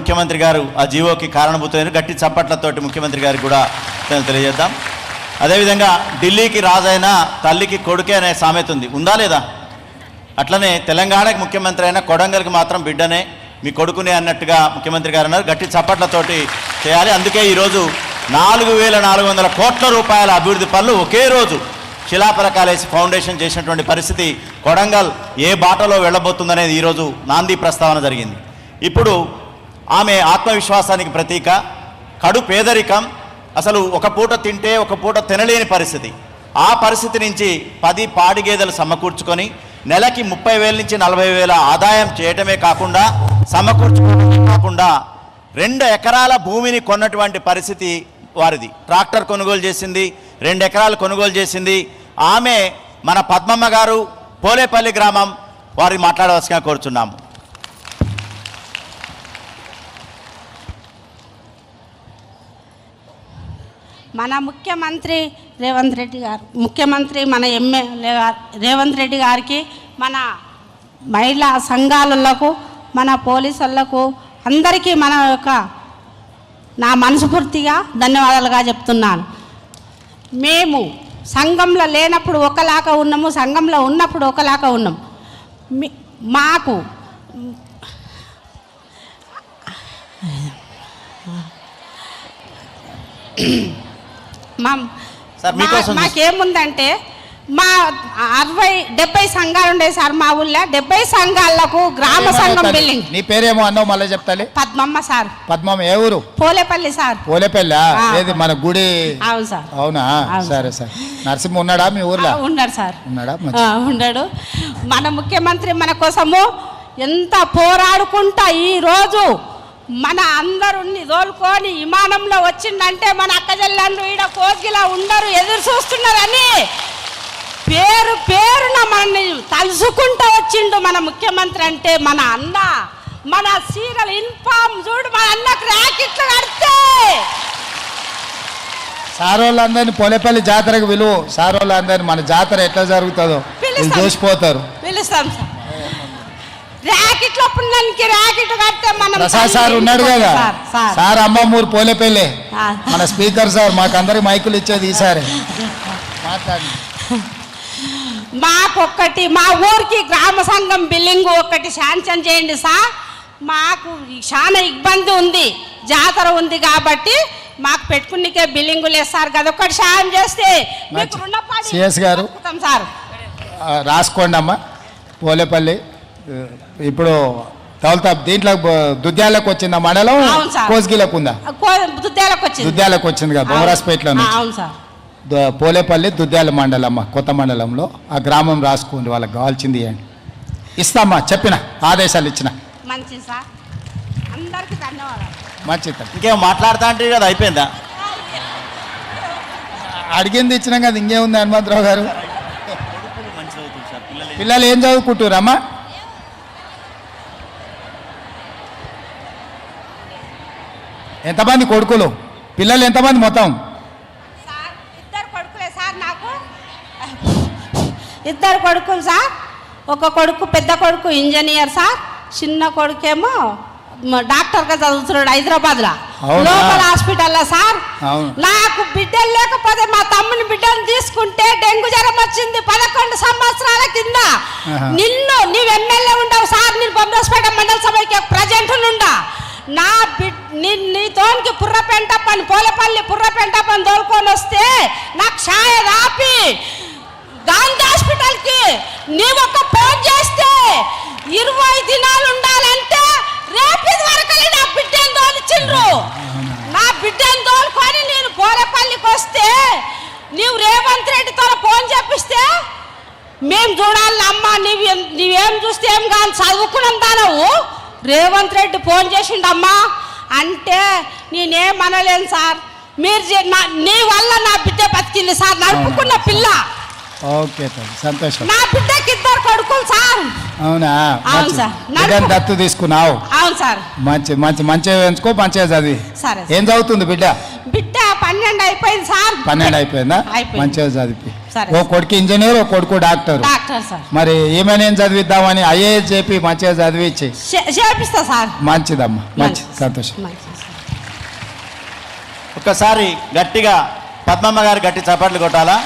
ముఖ్యమంత్రి గారు ఆ జీవోకి కారణభూతమైన గట్టి చప్పట్లతోటి ముఖ్యమంత్రి గారికి కూడా నేను తెలియజేద్దాం. అదేవిధంగా ఢిల్లీకి రాజైన తల్లికి కొడుకే అనే సామెత ఉంది. ఉందా లేదా? అట్లనే తెలంగాణకి ముఖ్యమంత్రి అయిన కొడంగల్కి మాత్రం బిడ్డనే మీ కొడుకునే అన్నట్టుగా ముఖ్యమంత్రి గారు అన్నారు. గట్టి చప్పట్లతోటి చేయాలి. అందుకే ఈరోజు నాలుగు వేల నాలుగు వందల కోట్ల రూపాయల అభివృద్ధి పనులు ఒకే రోజు శిలాఫలకాలేసి ఫౌండేషన్ చేసినటువంటి పరిస్థితి కొడంగల్ ఏ బాటలో వెళ్ళబోతుందనేది ఈరోజు నాంది ప్రస్తావన జరిగింది. ఇప్పుడు ఆమె ఆత్మవిశ్వాసానికి ప్రతీక కడు పేదరికం అసలు ఒక పూట తింటే ఒక పూట తినలేని పరిస్థితి. ఆ పరిస్థితి నుంచి పది పాడి గేదెలు సమకూర్చుకొని నెలకి ముప్పై వేల నుంచి నలభై వేల ఆదాయం చేయటమే కాకుండా సమకూర్చుకోవడమే కాకుండా రెండు ఎకరాల భూమిని కొన్నటువంటి పరిస్థితి వారిది. ట్రాక్టర్ కొనుగోలు చేసింది రెండు ఎకరాలు కొనుగోలు చేసింది. ఆమె మన పద్మమ్మ గారు పోలేపల్లి గ్రామం వారిని మాట్లాడవలసిగా కోరుచున్నాము. మన ముఖ్యమంత్రి రేవంత్ రెడ్డి గారు ముఖ్యమంత్రి మన ఎమ్మెల్యే రేవంత్ రెడ్డి గారికి మన మహిళా సంఘాలకు మన పోలీసులకు అందరికీ మన యొక్క నా మనస్ఫూర్తిగా ధన్యవాదాలుగా చెప్తున్నాను. మేము సంఘంలో లేనప్పుడు ఒకలాగా ఉన్నాము సంఘంలో ఉన్నప్పుడు ఒకలాగా ఉన్నాము మాకు మా మాకేముందంటే మా అరవై డెబ్బై సంఘాలు ఉండే సార్ మా ఊళ్ళో. డెబ్బై సంఘాలకు గ్రామ సంఘం బిల్డింగ్. నీ పేరేమో అన్నావు మళ్ళీ చెప్తాలి? పద్మమ్మ సార్. పద్మం ఏ ఊరు? పోలేపల్లి సార్. పోలేపల్లి. ఏది మన గుడి? అవును సార్. అవునా. సరే. సరే నరసింహ ఉన్నాడా మీ ఊర్లో? ఉన్నాడు సార్. ఉన్నాడా? ఉన్నాడు. మన ముఖ్యమంత్రి మన కోసము ఎంత పోరాడుకుంటా ఈ రోజు. మన అందరుని తోలుకొని విమానంలో వచ్చిందంటే మన అక్కజల్లండ్రు ఈడ కోగిలా ఉండరు ఎదురు చూస్తున్నారని పేరు పేరున మనల్ని తలుసుకుంటూ వచ్చిండు మన ముఖ్యమంత్రి అంటే మన అన్న. మన సీరియల్ ఇన్ఫామ్ చూడు మన అన్నకు ర్యాకెట్లు కడితే. సార్ వాళ్ళందరినీ పోలేపల్లి జాతరకు విలువ సార్ వాళ్ళందరినీ మన జాతర ఎట్లా జరుగుతుందో. చూసిపోతారు. పిలుస్తాం సార్. ర్యాకెట్లు పుణ్యానికి ర్యాకెట్ కడితే మనం ప్రసాద్ సార్ ఉన్నాడు కదా. సార్ అమ్మమ్మూరు పోలేపల్లి. మన స్పీకర్ సార్ మాకందరికి మైకులు ఇచ్చేది ఈసారి. మాట్లాడి మాకొక్కటి మా ఊరికి గ్రామ సంఘం బిల్డింగ్ ఒకటి శాంక్షన్ చేయండి సార్. మాకు చాలా ఇబ్బంది ఉంది జాతర ఉంది కాబట్టి మాకు పెట్టుకునికే బిల్డింగ్ లేదు సార్. కదా ఒకటి సాయం చేస్తే సిఎస్ గారు. సార్. రాసుకోండి అమ్మా పోలేపల్లి. ఇప్పుడు తవలతా దీంట్లో దుద్యాలకు వచ్చిందా మండలం. కోస్గిలకు ఉందా కో- దుద్దేలకు వచ్చింది. దుద్యాలకు వచ్చింది కదా అవును. సార్. పోలేపల్లి దుద్యాల మండలమ్మ కొత్త మండలంలో ఆ గ్రామం రాసుకోండి వాళ్ళకి కావాల్సింది ఇవ్వండి ఇస్తామ్మా చెప్పిన ఆదేశాలు ఇచ్చిన. మంచిది సార్. అందరికీ ధన్యవాదాలు. మంచిది ఇంకేం మాట్లాడుతా అంటే కదా అయిపోయిందా? అడిగింది ఇచ్చినాం కదా ఇంకేముంది హనుమంతరావు గారు? పిల్లలు ఏం చదువుకుంటురమ్మా ఎంతమంది కొడుకులు? పిల్లలు ఎంతమంది మొత్తం? సార్ ఇద్దరు కొడుకులే సార్ నాకు. ఇద్దరు కొడుకులు సార్. ఒక కొడుకు పెద్ద కొడుకు ఇంజనీర్ సార్. చిన్న కొడుకేమో డాక్టర్గా చదువుతున్నాడు హైదరాబాద్లో? లోకల్ హాస్పిటల్లో సార్. నాకు బిడ్డలు లేకపోతే మా తమ్ముని బిడ్డను తీసుకుంటే డెంగ్యూ జ్వరం వచ్చింది పదకొండు సంవత్సరాల కింద. నిన్ను నీవు ఎమ్మెల్యే ఉండవు సార్. నేను బొమ్మరాజపేట మండల సభకి ప్రజెంట్ నుండా నా బిడ్ నీ నీతోనికి పుర్రపెంట పని పోలపల్లి పుర్రపెంట పని తోలుకొని వస్తే నాకు ఛాయ రాపి గాంధీ హాస్పిటల్కి నీవు ఒక ఫోన్ చేస్తే ఇరవై దినాలు ఉండాలంటే రేపు ఇది వరకు నా బిడ్డను తోలిచిండ్రు నా బిడ్డను తోలుకొని నేను పోలపల్లికి వస్తే నీవు రేవంత్ రెడ్డితో ఫోన్ చెప్పిస్తే మేం చూడాలి అమ్మ నీవు నీవేం చూస్తే ఏం కానీ చదువుకున్నాం దానవు రేవంత్ రెడ్డి ఫోన్ చేసిండమ్మా అంటే నేనేం అనలేను సార్. మీరు నా- వల్ల నా బిడ్డ బతికింది సార్. నడుపుకున్న పిల్ల. ఓకే సంతోషం. నా బిడ్డకి ఇద్దరు కొడుకులు సార్. అవునా? అవును. సార్. దత్తు తీసుకున్నావు. అవును సార్. మంచి మంచి మంచిగా ఎంచుకో మంచిగా చదివి. సరే ఏం చదువుతుంది బిడ్డ? బిడ్డ పన్నెండు అయిపోయింది సార్. పన్నెండు అయిపోయిందా. మంచిగా చదివి. ఓ కొడుకు ఇంజనీర్ ఓ కొడుకు డాక్టర్. Doctor sir. మరి ఏమైనా చదివిద్దామని ఐఏఎస్ చెప్పి మంచిగా చదివించి చేపిస్తా సార్. మంచిదమ్మా మంచి సంతోషం. మంచిది సార్. ఒక్కసారి గట్టిగా పద్మమ్మ గారు గట్టి చప్పట్లు కొట్టాలా?